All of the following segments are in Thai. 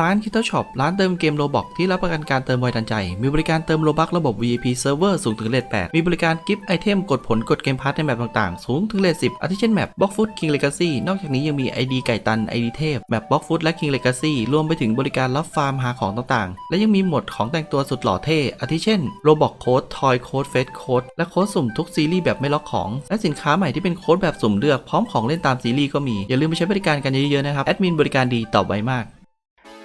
ร้าน Kittle Shop ร้านเติมเกมโลบอกที่รับประกันการเติมไวทันใจ มีบริการเติมโลบักระบบ VIP Server สูงถึงเลท8มีบริการกิฟต์ไอเทมกดผลกดเกมพาร์ทในแมปต่างๆ สูงถึงเลท10 อาทิเช่นแมป Block Food King Legacy นอกจากนี้ยังมี ID ไก่ตัน ID เทพ แมป Block Food และ King Legacy รวมไปถึงบริการรับฟาร์มหาของต่างๆ และยังมีหมดของแต่งตัวสุดหล่อเท่ อาทิเช่นโลบอกโค้ดทอยโค้ดเฟสโค้ดและโค้ดสุ่มทุกซีรีส์แบบไม่ล็อกของ และสินค้าใหม่ที่เป็นโค้ดแบบสุ่มเลือกพร้อมของเล่นตามซีรีส์ก็มีอย่าลืมไปใช้บริการกันเยอะๆนะครับแอดมินบริการดีตอบไวมาก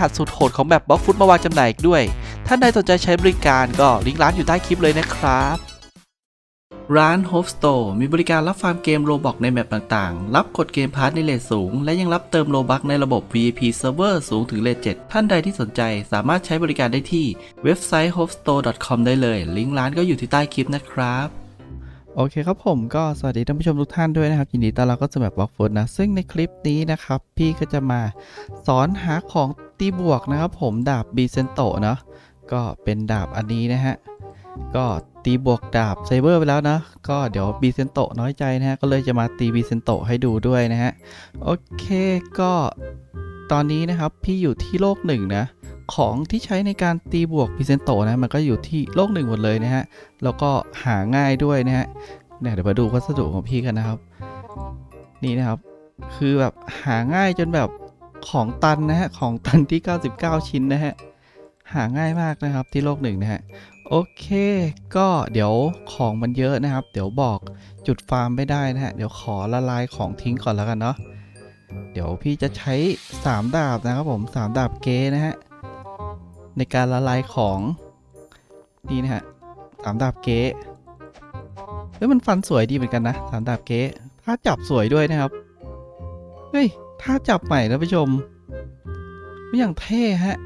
หัสสุดโหดของแบบบล็อกฟุตมาวางจำหน่ายอีกด้วย ท่านใดสนใจใช้บริการก็ลิงก์ร้านอยู่ใต้คลิปเลยนะครับร้าน Hope Store มีบริการรับฟาร์มเกมโลบอกในแมปต่างๆ รับกดเกมพาร์ทในเลทสูง และยังรับเติมโลบักในระบบ VIP Server สูงถึงเลท7ท่านใดที่สนใจสามารถใช้บริการได้ที่เว็บไซต์ hopestore.com ได้เลย ลิงก์ร้านก็อยู่ที่ใต้คลิปนะครับ โอเคครับผมก็สวัสดีท่านผู้ชมทุกท่านด้วยนะครับ ยินดีต้อนรับเข้าสู่แบบบล็อกฟุตนะ ซึ่งในคลิปนี้นะครับ พี่ก็จะมาสอนหาของ ตีบวกนะครับผมดาบบีเซนโตเนาะก็เป็นดาบอันนี้นะฮะ ก็ตีบวกดาบไซเบอร์ไปแล้วนะ ก็เดี๋ยวบีเซนโตน้อยใจนะฮะ ก็เลยจะมาตีบีเซนโตให้ดูด้วยนะฮะ โอเคก็ตอนนี้นะครับพี่อยู่ที่โลกหนึ่งนะของที่ใช้ในการตีบวกบีเซนโตนะ มันก็อยู่ที่โลกหนึ่งหมดเลยนะฮะ แล้วก็หาง่ายด้วยนะฮะเนี่ยเดี๋ยวมาดูวัสดุของพี่กันนะครับ นี่นะครับ คือแบบหาง่ายจนแบบ ของตันนะฮะ ของตันที่ 99 ชิ้นนะฮะ หาง่ายมากนะครับที่โลกหนึ่งนะฮะ โอเค ก็เดี๋ยวของมันเยอะนะครับ เดี๋ยวบอกจุดฟาร์มไม่ได้นะฮะ เดี๋ยวขอละลายของทิ้งก่อนแล้วกันเนาะ เดี๋ยวพี่จะใช้ 3 ดาบนะครับผม 3 ดาบเกนะฮะ ในการละลายของนี่นะฮะสามดาบเก๊เฮ้ยมันฟันสวยดีเหมือนกันนะสามดาบเก๊ถ้าจับสวยด้วยนะครับ เฮ้ย ถ้าจับใหม่นะผู้ชมไม่อย่างเท่ฮะ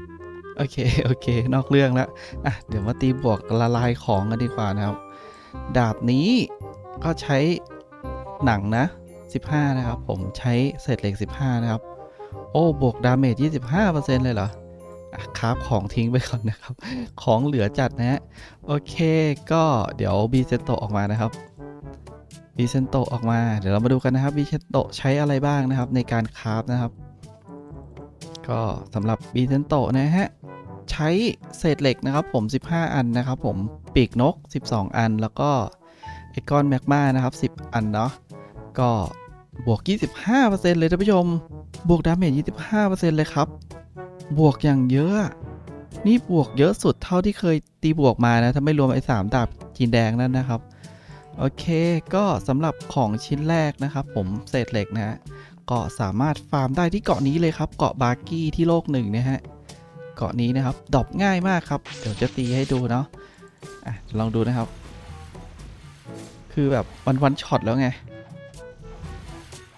โอเค โอเค นอกเรื่องแล้วอะ เดี๋ยวมาตีบวกละลายของกันดีกว่านะครับ ดาบนี้ก็ใช้หนังนะ 15 นะครับ ผมใช้เศษเหล็ก 15 นะครับ โอ้ บวกดาเมจ 25%เลยเหรออะคราฟของทิ้งไปก่อนนะครับ ของเหลือจัดนะฮะ โอเค ก็เดี๋ยวบีเซนโตออกมานะครับ บีเซนโตออกมา เดี๋ยวเรามาดูกันนะครับบีเซนโตใช้อะไรบ้างนะครับในการคราฟนะครับ ก็สำหรับบีเซนโตนะฮะ ใช้เศษเหล็กนะครับผม 15 อันนะครับผมปีกนก 12 อัน แล้วก็ไอคอนแมกมานะครับ 10 อันเนาะก็บวก 25%เลยท่านผู้ชม บวกดาเมจ 25%เลยครับ บวกอย่างเยอะอะนี่บวกเยอะสุดเท่าที่เคยตีบวกมานะ ถ้าไม่รวมไอ้สามดาบจีนแดงนั่นนะครับ โอเค ก็สำหรับของชิ้นแรกนะครับผมเศษเหล็กนะฮะก็สามารถฟาร์มได้ที่เกาะนี้เลยครับ เกาะบาร์กี้ที่โลกหนึ่งนะฮะเกาะนี้นะครับดอปง่ายมากครับ เดี๋ยวจะตีให้ดูเนาะอะลองดูนะครับ คือแบบวันวันช็อตแล้วไง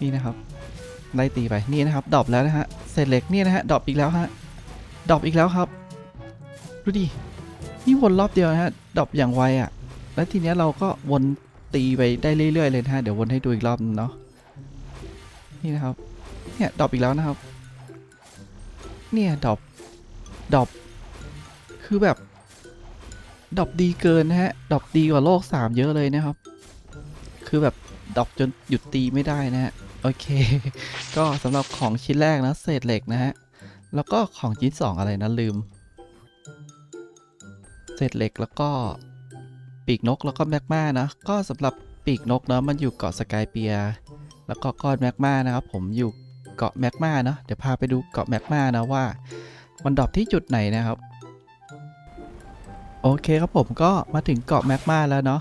นี่นะครับไล่ตีไปนี่นะครับดอปแล้วนะฮะเศษเหล็กนี่นะฮะดอปอีกแล้วฮะดอปอีกแล้วครับดูดินี่วนรอบเดียวนะฮะดอปอย่างไวอะ่ะแล้วทีเนี้ยเราก็วน ตีไปได้เรื่อยๆเลยนะฮะเดี๋ยววนให้ดูอีกรอบเนาะนี่นะครับเนี่ยดรอปอีกแล้วนะครับ เนี่ยดรอปดรอปคือแบบดรอปดีเกินนะฮะดรอปดีกว่าโลก3เยอะเลยนะครับ คือแบบดรอปจนหยุดตีไม่ได้นะฮะโอเค ก็สำหรับของชิ้นแรกนะเศษเหล็กนะฮะแล้วก็ของชิ้นสองอะไรนะลืม เศษเหล็กแล้วก็ ปีกนกแล้วก็แมกมานะก็สำหรับปีกนกเนาะมันอยู่เกาะสกายเปีย แล้วก็ก้อนแมกมานะครับผมอยู่เกาะแมกมาเนาะเดี๋ยวพาไปดูเกาะแมกมานะว่า มันดรอปที่จุดไหนนะครับ โอเคครับผมก็มาถึงเกาะแมกมาแล้วเนาะ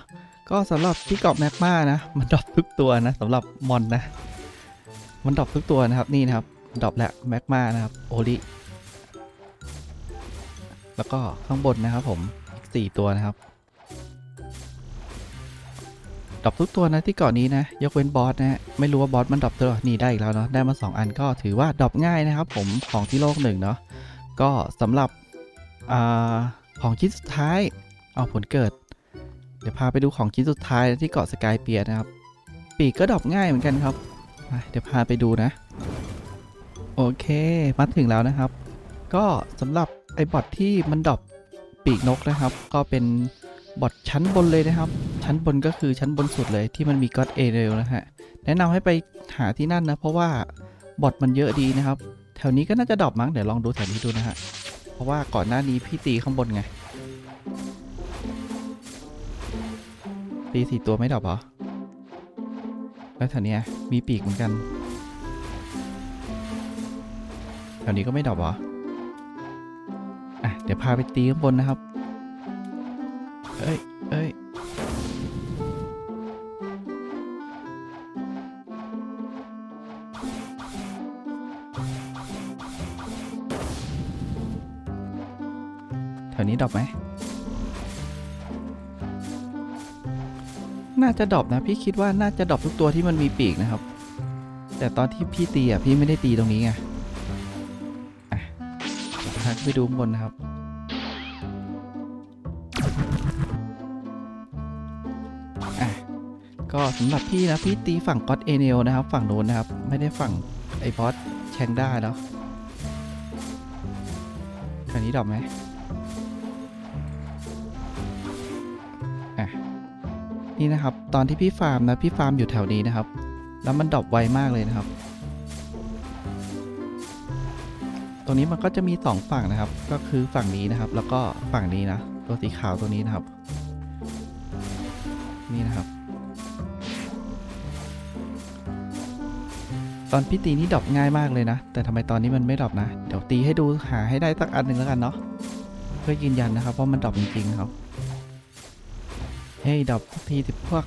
ก็สำหรับที่เกาะแมกมานะ มันดรอปทุกตัวนะสำหรับมอนนะ มันดรอปทุกตัวนะครับนี่นะครับดรอปแล้วแมกมานะครับโอลิแล้วก็ข้างบนนะครับผมอีกสี่ตัวนะครับ ดรอปทุกตัวนะที่เกาะนี้นะ ยกเว้นบอสนะ ไม่รู้ว่าบอสมันดรอปตัวนี่ได้อีกแล้วเนาะ ได้มา 2 อันก็ถือว่าดรอปง่ายนะครับผม ของที่โลกหนึ่งเนาะ ก็สำหรับอของชิ้นสุดท้าย เอาผลเกิด เดี๋ยวพาไปดูของชิ้นสุดท้ายที่เกาะสกายเปียนะครับ ปีกก็ดรอปง่ายเหมือนกันครับ เดี๋ยวพาไปดูนะ โอเค มาถึงแล้วนะครับ ก็สำหรับไอ้บอทที่มันดรอปปีกนกนะครับ ก็เป็น บอทชั้นบนเลยนะครับ ชั้นบนก็คือชั้นบนสุดเลยที่มันมีก็อดเอเรลนะฮะ แนะนำให้ไปหาที่นั่นนะ เพราะว่าบอทมันเยอะดีนะครับ แถวนี้ก็น่าจะดรอปมั้งเดี๋ยวลองดูแถวนี้ดูนะฮะ เพราะว่าก่อนหน้านี้พี่ตีข้างบนไง ตีสี่ตัวไม่ดรอปเหรอ แล้วแถวนี้มีปีกเหมือนกัน แถวนี้ก็ไม่ดรอปเหรอ อะเดี๋ยวพาไปตีข้างบนนะครับ ถวนี้ดรอปไหม น่าจะดรอปนะ พี่คิดว่าน่าจะดรอปทุกตัวที่มันมีปีกนะครับ แต่ตอนที่พี่ตีอะพี่ไม่ได้ตีตรงนี้ไงอะเดี๋ยวพาไปดูข้างบนนะครับ อะ ก็สำหรับพี่นะพี่ตีฝั่งก็อดเอเนลนะครับ ฝั่งโน้นนะครับ ไม่ได้ฝั่งไอ้บอสแชงด้าเนาะคราวนี้ดรอปไหม นี่นะครับ ตอนที่พี่ฟาร์มนะพี่ฟาร์มอยู่แถวนี้นะครับ แล้วมันดรอปไวมากเลยนะครับ ตรงนี้มันก็จะมีสองฝั่งนะครับ ก็คือฝั่งนี้นะครับ แล้วก็ฝั่งนี้นะ ตัวสีขาวตัวนี้นะครับ นี่นะครับ ตอนพี่ตีนี่ดรอปง่ายมากเลยนะ แต่ทำไมตอนนี้มันไม่ดรอปนะ เดี๋ยวตีให้ดูหาให้ได้สักอันหนึ่งแล้วกันเนาะ เพื่อยืนยันนะครับว่ามันดรอปจริงๆครับ เฮ้ยดรอปสักทีสิพวก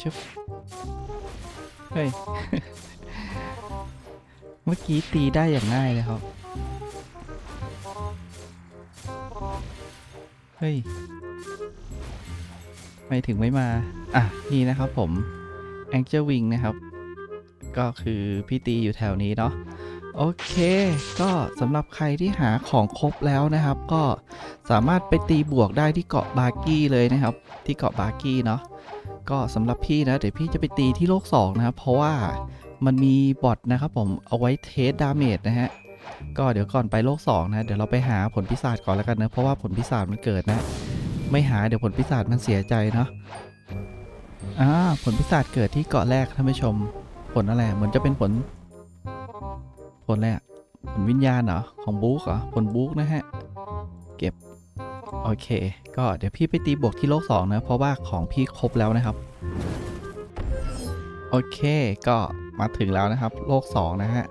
ชึบเฮ้ย เมื่อกี้ตีได้อย่างง่ายเลยครับ เฮ้ยไม่ถึงไม่มา อะ นี่นะครับผม Angel Wing นะครับ ก็คือพี่ตีอยู่แถวนี้เนาะ โอเค ก็สำหรับใครที่หาของครบแล้วนะครับ ก็สามารถไปตีบวกได้ที่เกาะบาร์กี้เลยนะครับ ที่เกาะบาร์กี้เนาะก็สำหรับพี่นะ เดี๋ยวพี่จะไปตีที่โลก 2 นะครับ เพราะว่ามันมีบอทนะครับผมเอาไว้เทสดาเมจนะฮะก็เดี๋ยวก่อนไปโลก 2 นะ เดี๋ยวเราไปหาผลพิศาจก่อนแล้วกันนะ เพราะว่าผลพิศาจมันเกิดนะ ไม่หาเดี๋ยวผลพิศาจมันเสียใจเนาะอ่าผลพิศาจเกิดที่เกาะแรกท่านผู้ชมผลอะไรเหมือนจะเป็นผล ผลอะไรอะผลวิญญาณเหรอ ของบุ๊กเหรอ ผลบุ๊กนะฮะ เก็บ โอเค ก็เดี๋ยวพี่ไปตีบวกที่โลก2นะ เพราะว่าของพี่ครบแล้วนะครับ โอเค ก็มาถึงแล้วนะครับ โลก2นะฮะ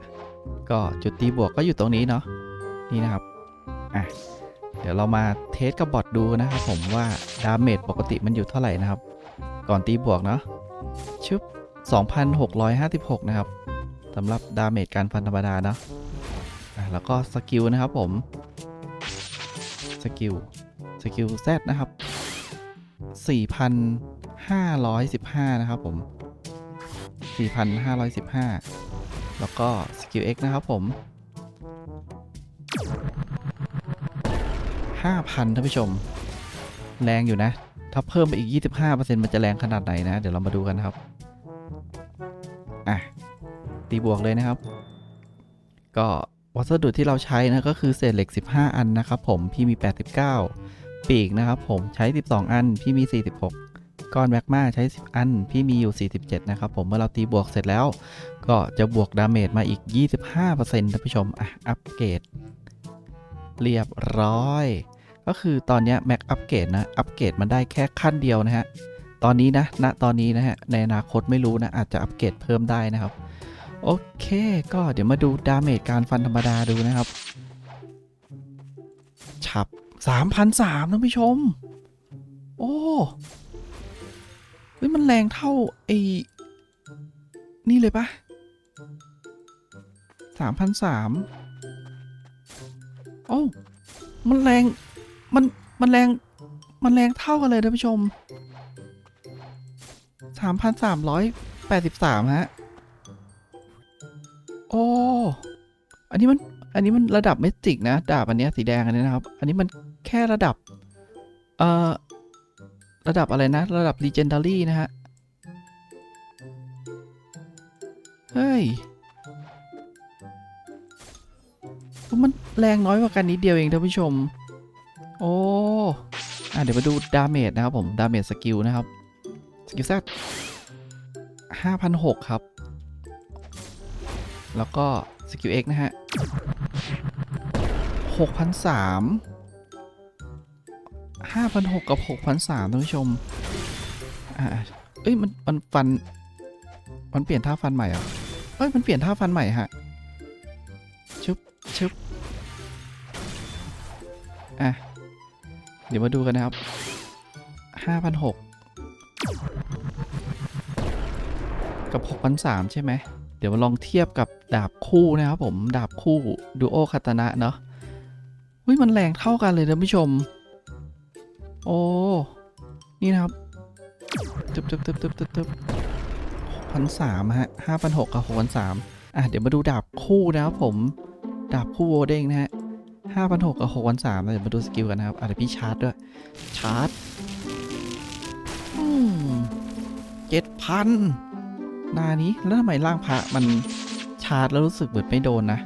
ก็จุดตีบวกก็อยู่ตรงนี้เนาะ นี่นะครับ อะ เดี๋ยวเรามาเทสกับบอทดูนะครับผมว่าดาเมจปกติมันอยู่เท่าไหร่นะครับ ก่อนตีบวกเนาะ ชึบ 2,656 นะครับ สำหรับดาเมจการฟันธรรมดาเนาะแล้วก็สกิลนะครับผม สกิล สกิล Z นะครับ 4,515 นะครับผม 4,515 แล้วก็สกิล X นะครับผม 5,000ท่านผู้ชม แรงอยู่นะ ถ้าเพิ่มไปอีก 25%มันจะแรงขนาดไหนนะ เดี๋ยวเรามาดูกันครับ อะ ตีบวกเลยนะครับ ก็วัสดุที่เราใช้นะก็คือเศษเหล็ก 15 อันนะครับผมพี่มี 89 ปีกนะครับผมใช้ 12 อันพี่มี 46 ก้อนแมกมาใช้ 10 อัน พี่มีอยู่ 47 นะครับผมเมื่อเราตีบวกเสร็จแล้ว ก็จะบวกดาเมจมาอีก 25%ท่านผู้ชมอะอัปเกรดเรียบร้อย ก็คือตอนนี้แม็กอัปเกรดนะอัปเกรดมันได้แค่ขั้นเดียวนะฮะตอนนี้นะณตอนนี้นะฮะในอนาคตไม่รู้นะอาจจะอัปเกรดเพิ่มได้นะครับ โอเค ก็เดี๋ยวมาดูดาเมจการฟันธรรมดาดูนะครับ ฉับ3,003ท่านผู้ชม โอ้เฮ้ยมันแรงเท่าไอ้นี่เลยปะ3,003โอ้มันแรง มัน มันแรง มันแรงเท่ากันเลยท่านผู้ชม 3,383 ฮะ อันนี้มัน อันนี้มันระดับเมจิกนะ ดาบอันนี้สีแดงอันนี้นะครับ อันนี้มันแค่ระดับ เอ่อ ระดับอะไรนะ ระดับ legendary นะฮะ เฮ้ย มันแรงน้อยกว่ากันนิดเดียวเองท่านผู้ชม โอ้อะเดี๋ยวมาดูดาเมจนะครับผม ดาเมจสกิลนะครับ สกิลแซดห้าพันหกครับ แล้วก็สกิลเอ็กนะฮะหกพันสามห้าพันหกกับหกพันสามท่านผู้ชม อ่า เอ้ย มัน มันฟัน มันเปลี่ยนท่าฟันใหม่เหรอเอ้ย มันเปลี่ยนท่าฟันใหม่ฮะชึบชึบอะ เดี๋ยวมาดูกันนะครับห้าพันหกกับหกพันสามใช่ไหม เดี๋ยวมาลองเทียบกับดาบคู่นะครับผมดาบคู่ดูโอคาตานะเนาะอุ้ยมันแรงเท่ากันเลยท่านผู้ชม โอ้ นี่นะครับตึบตึบตึบตึบตึบตึบพันสามฮะห้าพันหกกับหกพันสามอะเดี๋ยวมาดูดาบคู่นะครับผม ดาบคู่โวเด้งนะฮะห้าพันหกกับหกพันสามเดี๋ยวมาดูสกิลกันนะครับอะเดี๋ยวพี่ชาร์จด้วย ชาร์จอืมเจ็ดพัน นานี้แล้วทำไมร่างพระมันชาร์จแล้วรู้สึกเหมือนไม่โดนนะ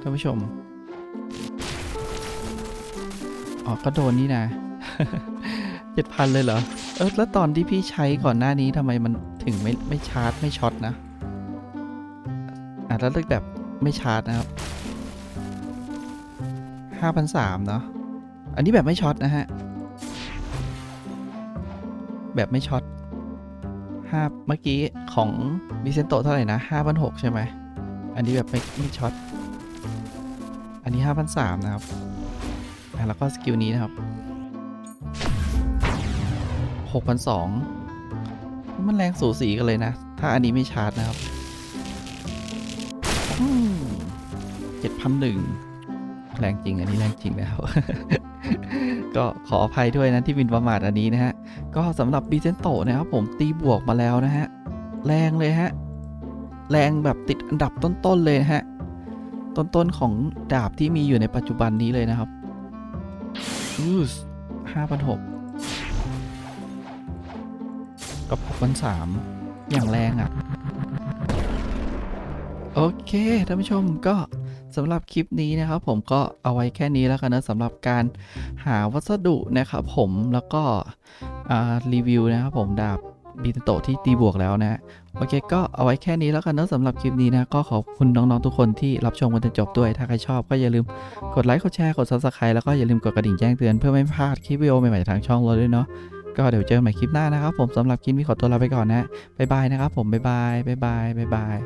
ท่านผู้ชมอ๋อก็โดนนี่นะเจ็ดพันเลยเหรอ เออแล้วตอนที่พี่ใช้ก่อนหน้านี้ทำไมมันถึงไม่ไม่ชาร์จไม่ช็อตนะอะแล้วเลือกแบบไม่ชาร์จนะครับห้าพันสามเนาะ อันนี้แบบไม่ช็อตนะฮะ แบบไม่ช็อต ห้าเมื่อกี้ของบิเซนโตเท่าไหร่นะห้าพันหกใช่ไหม อันนี้แบบไม่ไม่ช็อต อันนี้ห้าพันสามนะครับ อะแล้วก็สกิลนี้นะครับหกพันสองมันแรงสูสีกันเลยนะ ถ้าอันนี้ไม่ชาร์จนะครับเจ็ดพันหนึ่งแรงจริง อันนี้แรงจริงนะครับก็ขออภัยด้วยนะที่บินประมาทอันนี้นะฮะ ก็สำหรับบีเซนโตนะครับผมตีบวกมาแล้วนะฮะ แรงเลยฮะ แรงแบบติดอันดับต้นๆเลยะฮะ ต้นๆของดาบที่มีอยู่ในปัจจุบันนี้เลยนะครับอูสห้าพันหกกับหกพันสามอย่างแรงอะ่ะ โอเคท่านผู้ชมก็สำหรับคลิปนี้นะครับผมก็เอาไว้แค่นี้แล้วกันนะสำหรับการหาวัสดุนะครับผมแล้วก็ รีวิวนะครับผมดาบบีโตที่ตีบวกแล้วนะโอเคก็เอาไว้แค่นี้แล้วกันเนอะสำหรับคลิปนี้นะ ก็ขอบคุณน้องๆทุกคนที่รับชมกันจนจบด้วย ถ้าใครชอบก็อย่าลืมกดไลค์กดแชร์กด subscribe แล้วก็อย่าลืมกดกระดิ่งแจ้งเตือนเพื่อไม่พลาดคลิปวิดีโอใหม่ๆทางช่องเราด้วยเนาะก็เดี๋ยวเจอกันใหม่คลิปหน้านะครับผมสำหรับคลิปนี้ขอตัวลาไปก่อนนะบ๊ายบายนะครับผมบ๊ายบายบ๊ายบายบ๊ายบาย